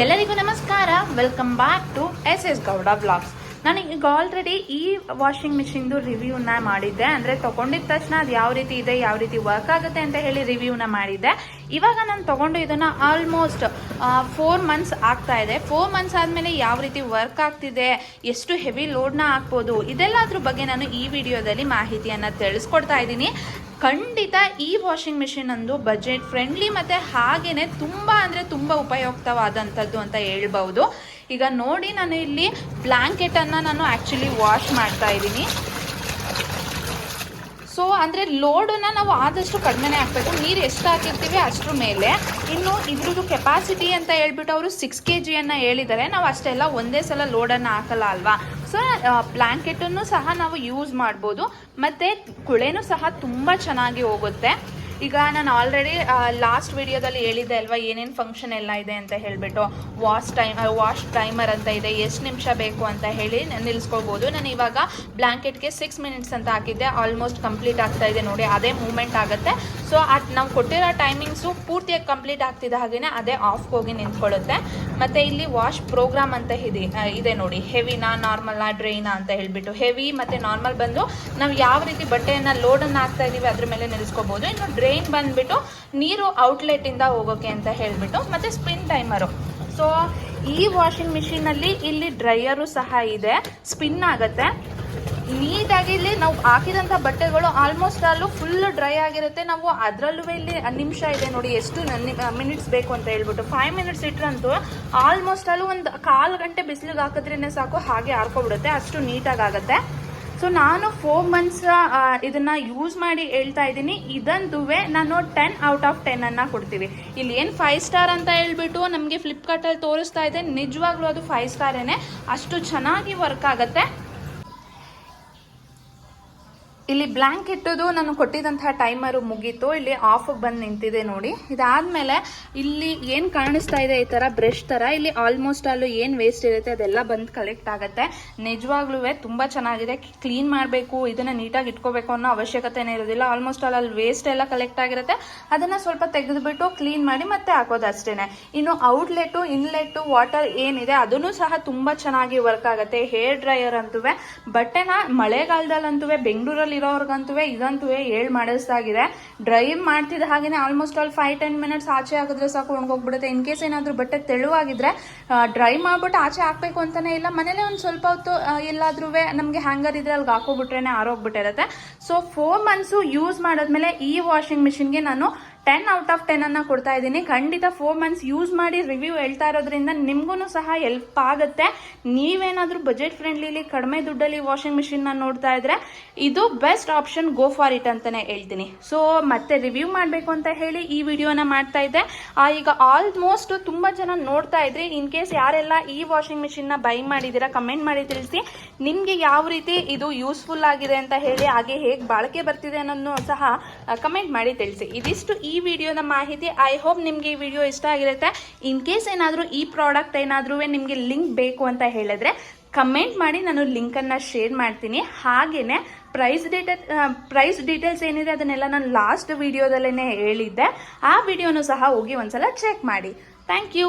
ಎಲ್ಲರಿಗೂ ನಮಸ್ಕಾರ. Welcome back to S S Gowda blogs ನಾನು ಈಗ ಆಲ್ರೆಡಿ ಈ ವಾಷಿಂಗ್ ಮಿಷಿನ್ದು ರಿವ್ಯೂನ ಮಾಡಿದ್ದೆ. ಅಂದರೆ ತಗೊಂಡಿದ ತಕ್ಷಣ ಅದು ಯಾವ ರೀತಿ ಇದೆ, ಯಾವ ರೀತಿ ವರ್ಕ್ ಆಗುತ್ತೆ ಅಂತ ಹೇಳಿ ರಿವ್ಯೂನ ಮಾಡಿದ್ದೆ. ಇವಾಗ ನಾನು ತಗೊಂಡು ಇದನ್ನು ಆಲ್ಮೋಸ್ಟ್ ಫೋರ್ ಮಂತ್ಸ್ ಆಗ್ತಾ ಇದೆ. ಫೋರ್ ಮಂತ್ಸ್ ಆದಮೇಲೆ ಯಾವ ರೀತಿ ವರ್ಕ್ ಆಗ್ತಿದೆ, ಎಷ್ಟು ಹೆವಿ ಲೋಡ್ನ ಹಾಕ್ಬೋದು ಇದೆಲ್ಲದ್ರ ಬಗ್ಗೆ ನಾನು ಈ ವಿಡಿಯೋದಲ್ಲಿ ಮಾಹಿತಿಯನ್ನು ತಿಳಿಸ್ಕೊಡ್ತಾ ಇದ್ದೀನಿ. ಖಂಡಿತ ಈ ವಾಷಿಂಗ್ ಮಿಷಿನ್ ಅಂದು ಬಜೆಟ್ ಫ್ರೆಂಡ್ಲಿ ಮತ್ತು ಹಾಗೆಯೇ ತುಂಬ ಅಂದರೆ ತುಂಬ ಉಪಯುಕ್ತವಾದಂಥದ್ದು ಅಂತ ಹೇಳ್ಬೌದು. ಈಗ ನೋಡಿ ನಾನು ಇಲ್ಲಿ ಬ್ಲ್ಯಾಂಕೆಟನ್ನು ನಾನು ಆ್ಯಕ್ಚುಲಿ ವಾಶ್ ಮಾಡ್ತಾ ಇದ್ದೀನಿ. ಸೊ ಅಂದರೆ ಲೋಡನ್ನ ನಾವು ಆದಷ್ಟು ಕಡಿಮೆನೇ ಹಾಕಬೇಕು. ನೀರು ಎಷ್ಟು ಹಾಕಿರ್ತೀವಿ ಅಷ್ಟ್ರ ಮೇಲೆ. ಇನ್ನು ಇದ್ರದ್ದು ಕೆಪಾಸಿಟಿ ಅಂತ ಹೇಳ್ಬಿಟ್ಟು ಅವರು ಸಿಕ್ಸ್ ಕೆ ಜಿಯನ್ನು ಹೇಳಿದ್ದಾರೆ. ನಾವು ಅಷ್ಟೆಲ್ಲ ಒಂದೇ ಸಲ ಲೋಡನ್ನು ಹಾಕಲ್ಲ ಅಲ್ವಾ? ಸೊ ಬ್ಲ್ಯಾಂಕೆಟನ್ನು ಸಹ ನಾವು ಯೂಸ್ ಮಾಡ್ಬೋದು. ಮತ್ತು ಕುಳೆನೂ ಸಹ ತುಂಬ ಚೆನ್ನಾಗಿ ಹೋಗುತ್ತೆ. ಈಗ ನಾನು ಆಲ್ರೆಡಿ ಲಾಸ್ಟ್ ವಿಡಿಯೋದಲ್ಲಿ ಹೇಳಿದ್ದೆ ಅಲ್ವಾ, ಏನೇನು ಫಂಕ್ಷನ್ ಎಲ್ಲ ಇದೆ ಅಂತ ಹೇಳಿಬಿಟ್ಟು ವಾಶ್ ಟೈಮ್ ವಾಶ್ ಟೈಮರ್ ಅಂತ ಇದೆ, ಎಷ್ಟು ನಿಮಿಷ ಬೇಕು ಅಂತ ಹೇಳಿ ನಿಲ್ಲಿಸ್ಕೊಳ್ಬೋದು ನಾನು ಇವಾಗ ಬ್ಲ್ಯಾಂಕೆಟ್ಗೆ ಸಿಕ್ಸ್ ಮಿನಿಟ್ಸ್ ಅಂತ ಹಾಕಿದ್ದೆ ಆಲ್ಮೋಸ್ಟ್ ಕಂಪ್ಲೀಟ್ ಆಗ್ತಾ ಇದೆ ನೋಡಿ, ಅದೇ ಮೂಮೆಂಟ್ ಆಗುತ್ತೆ. ಸೊ ಅದು ನಾವು ಕೊಟ್ಟಿರೋ ಟೈಮಿಂಗ್ಸು ಪೂರ್ತಿಯಾಗಿ ಕಂಪ್ಲೀಟ್ ಆಗ್ತಿದ್ದ ಹಾಗೆಯೇ ಅದೇ ಆಫ್ ಹೋಗಿ ನಿಂತ್ಕೊಳ್ಳುತ್ತೆ. ಮತ್ತು ಇಲ್ಲಿ ವಾಶ್ ಪ್ರೋಗ್ರಾಮ್ ಅಂತ ಇದೆ ಇದೆ ನೋಡಿ ಹೆವಿನಾ ನಾರ್ಮಲ್ನ ಡ್ರೈನಾ ಅಂತ ಹೇಳಿಬಿಟ್ಟು ಹೆವಿ ಮತ್ತು ನಾರ್ಮಲ್ ಬಂದು ನಾವು ಯಾವ ರೀತಿ ಬಟ್ಟೆಯನ್ನು ಲೋಡನ್ನು ಹಾಕ್ತಾ ಇದ್ದೀವಿ ಅದ್ರ ಮೇಲೆ ನಿಲ್ಲಿಸ್ಕೋಬೋದು ಇನ್ನು ಡ್ರೈನ್ ಬಂದ್ಬಿಟ್ಟು ನೀರು ಔಟ್ಲೆಟಿಂದ ಹೋಗೋಕೆ ಅಂತ ಹೇಳಿಬಿಟ್ಟು, ಮತ್ತು ಸ್ಪಿನ್ ಟೈಮರು ಸೊ ಈ ವಾಷಿಂಗ್ ಮಿಷಿನಲ್ಲಿ ಇಲ್ಲಿ ಡ್ರೈಯರು ಸಹ ಇದೆ ಸ್ಪಿನ್ ಆಗುತ್ತೆ. ನೀಟಾಗಿ ಇಲ್ಲಿ ನಾವು ಹಾಕಿದಂಥ ಬಟ್ಟೆಗಳು ಆಲ್ಮೋಸ್ಟ್ ಅಲ್ಲೂ ಫುಲ್ ಡ್ರೈ ಆಗಿರುತ್ತೆ. ನಾವು ಅದರಲ್ಲೂ ಇಲ್ಲಿ ನಿಮಿಷ ಇದೆ ನೋಡಿ, ಎಷ್ಟು ಮಿನಿಟ್ಸ್ ಬೇಕು ಅಂತ ಹೇಳ್ಬಿಟ್ಟು. ಫೈವ್ ಮಿನಿಟ್ಸ್ ಇಟ್ರಂತೂ ಆಲ್ಮೋಸ್ಟ್ ಅಲ್ಲೂ ಒಂದು ಕಾಲು ಗಂಟೆ ಬಿಸಿಲಿಗೆ ಹಾಕಿದ್ರೇ ಸಾಕು, ಹಾಗೆ ಹಾರ್ಕೊಬಿಡುತ್ತೆ ಅಷ್ಟು ನೀಟಾಗಿ ಆಗುತ್ತೆ. ಸೊ ನಾನು ಫೋರ್ ಮಂತ್ಸ್ ಇದನ್ನ ಯೂಸ್ ಮಾಡಿ ಹೇಳ್ತಾ ಇದ್ದೀನಿ. ಇದಂತುವೆ ನಾನು ಟೆನ್ ಔಟ್ ಆಫ್ ಟೆನ್ ಅನ್ನ ಕೊಡ್ತೀವಿ. ಇಲ್ಲಿ ಏನು ಫೈವ್ ಸ್ಟಾರ್ ಅಂತ ಹೇಳ್ಬಿಟ್ಟು ನಮಗೆ ಫ್ಲಿಪ್ಕಾರ್ಟಲ್ಲಿ ತೋರಿಸ್ತಾ ಇದೆ. ನಿಜವಾಗ್ಲೂ ಅದು ಫೈವ್ ಸ್ಟಾರೇನೆ ಅಷ್ಟು ಚೆನ್ನಾಗಿ ವರ್ಕ್ ಆಗುತ್ತೆ. ಇಲ್ಲಿ ಬ್ಲ್ಯಾಂಕ್ ಇಟ್ಟದು ನಾನು ಕೊಟ್ಟಿದಂತಹ ಟೈಮರು ಮುಗೀತು. ಇಲ್ಲಿ ಆಫ್ ಬಂದು ನಿಂತಿದೆ ನೋಡಿ. ಇದಾದ್ಮೇಲೆ ಇಲ್ಲಿ ಏನು ಕಾಣಿಸ್ತಾ ಇದೆ ಈ ತರ ಬ್ರಷ್ ತರ? ಇಲ್ಲಿ ಆಲ್ಮೋಸ್ಟ್ ಅಲ್ಲೂ ಏನು ವೇಸ್ಟ್ ಇರುತ್ತೆ ಅದೆಲ್ಲ ಬಂದು ಕಲೆಕ್ಟ್ ಆಗುತ್ತೆ. ನಿಜವಾಗ್ಲೂ ತುಂಬಾ ಚೆನ್ನಾಗಿದೆ. ಕ್ಲೀನ್ ಮಾಡಬೇಕು, ಇದನ್ನ ನೀಟಾಗಿ ಇಟ್ಕೋಬೇಕು ಅನ್ನೋ ಅವಶ್ಯಕತೆನೇ ಇರೋದಿಲ್ಲ. ಆಲ್ಮೋಸ್ಟ್ ಆಲ್ ಅಲ್ಲಿ ವೇಸ್ಟ್ ಎಲ್ಲ ಕಲೆಕ್ಟ್ ಆಗಿರುತ್ತೆ. ಅದನ್ನ ಸ್ವಲ್ಪ ತೆಗೆದುಬಿಟ್ಟು ಕ್ಲೀನ್ ಮಾಡಿ ಮತ್ತೆ ಹಾಕೋದು ಅಷ್ಟೇನೆ. ಇನ್ನು ಔಟ್ಲೆಟ್ ಇನ್ಲೆಟ್ ವಾಟರ್ ಏನಿದೆ ಅದನ್ನು ಸಹ ತುಂಬಾ ಚೆನ್ನಾಗಿ ವರ್ಕ್ ಆಗುತ್ತೆ. ಹೇರ್ ಡ್ರೈಯರ್ ಅಂತೂ ಬಟ್ಟೆನ ಮಳೆಗಾಲದಲ್ಲಂತೂ ಬೆಂಗಳೂರಲ್ಲಿ ಇರೋರ್ಗಂತೂ ಇದಂತೂ ಹೇಳ್ ಮಾಡಿಸ್ದಾಗಿದೆ. ಡ್ರೈವ್ ಮಾಡ್ತಿದ್ದ ಹಾಗೇನೆ almost all five ten minutes ಆಚೆ ಆಗಿದ್ರೆ ಸಾಕು, ಒಣಗೋಗ್ಬಿಡುತ್ತೆ. ಇನ್ ಕೇಸ್ ಏನಾದರೂ ಬಟ್ಟೆ ತೆಳುವಾಗಿದ್ರೆ ಡ್ರೈ ಮಾಡ್ಬಿಟ್ಟು ಆಚೆ ಹಾಕ್ಬೇಕು ಅಂತಲೇ ಇಲ್ಲ. ಮನೇಲೆ ಒಂದು ಸ್ವಲ್ಪ ಹೊತ್ತು ಎಲ್ಲಾದ್ರೂ ನಮಗೆ ಹ್ಯಾಂಗರ್ ಇದ್ರೆ ಅಲ್ಲಿಗೆ ಹಾಕೋಬಿಟ್ರೆ ಆರೋಗ್ಬಿಟ್ಟಿರುತ್ತೆ. ಸೊ ಫೋರ್ ಮಂತ್ಸು ಯೂಸ್ ಮಾಡಿದ್ಮೇಲೆ ಈ ವಾಷಿಂಗ್ ಮಿಷಿನ್ಗೆ ನಾನು ಟೆನ್ ಔಟ್ ಆಫ್ ಟೆನ್ ಅನ್ನ ಕೊಡ್ತಾ ಇದ್ದೀನಿ. ಖಂಡಿತ ಫೋರ್ ಮಂತ್ಸ್ ಯೂಸ್ ಮಾಡಿ ರಿವ್ಯೂ ಹೇಳ್ತಾ ಇರೋದ್ರಿಂದ ನಿಮ್ಗೂ ಸಹ ಹೆಲ್ಪ್ ಆಗುತ್ತೆ. ನೀವೇನಾದ್ರೂ ಬಜೆಟ್ ಫ್ರೆಂಡ್ಲಿಲಿ ಕಡಿಮೆ ದುಡ್ಡಲ್ಲಿ ವಾಷಿಂಗ್ ಮಿಷಿನ್ ನೋಡ್ತಾ ಇದ್ರೆ ಇದು best option go for it ಅಂತಾನೆ ಹೇಳ್ತೀನಿ. ಸೊ ಮತ್ತೆ ರಿವ್ಯೂ ಮಾಡಬೇಕು ಅಂತ ಹೇಳಿ ಈ ವಿಡಿಯೋನ ಮಾಡ್ತಾ ಇದ್ದೆ. ಈಗ ಆಲ್ಮೋಸ್ಟ್ ತುಂಬಾ ಜನ ನೋಡ್ತಾ ಇದ್ರಿ. ಇನ್ ಕೇಸ್ ಯಾರೆಲ್ಲ ಈ ವಾಷಿಂಗ್ ಮಿಷಿನ್ನ ಬೈ ಮಾಡಿದ್ದೀರಾ ಕಮೆಂಟ್ ಮಾಡಿ ತಿಳಿಸಿ. ನಿಮ್ಗೆ ಯಾವ ರೀತಿ ಇದು ಯೂಸ್ಫುಲ್ ಆಗಿದೆ ಅಂತ ಹೇಳಿ, ಹಾಗೆ ಹೇಗೆ ಬಾಳಿಕೆ ಬರ್ತಿದೆ ಅನ್ನೋದನ್ನು ಸಹ ಕಮೆಂಟ್ ಮಾಡಿ ತಿಳಿಸಿ. ಇದಿಷ್ಟು ಈ ವಿಡಿಯೋನ ಮಾಹಿತಿ. ಐ ಹೋಪ್ ನಿಮಗೆ ಈ ವಿಡಿಯೋ ಇಷ್ಟ ಆಗಿರುತ್ತೆ. ಇನ್ ಕೇಸ್ ಏನಾದರೂ ಈ ಪ್ರಾಡಕ್ಟ್ ಏನಾದರೂ ನಿಮಗೆ ಲಿಂಕ್ ಬೇಕು ಅಂತ ಹೇಳಿದ್ರೆ ಕಮೆಂಟ್ ಮಾಡಿ ನಾನು ಲಿಂಕನ್ನು ಶೇರ್ ಮಾಡ್ತೀನಿ. ಹಾಗೆಯೇ ಪ್ರೈಸ್ ಡೀಟೇಲ್ ಪ್ರೈಸ್ ಡೀಟೇಲ್ಸ್ ಏನಿದೆ ಅದನ್ನೆಲ್ಲ ನಾನು ಲಾಸ್ಟ್ ವಿಡಿಯೋದಲ್ಲೇ ಹೇಳಿದ್ದೆ. ಆ ವಿಡಿಯೋನು ಸಹ ಹೋಗಿ ಒಂದ್ಸಲ ಚೆಕ್ ಮಾಡಿ. Thank you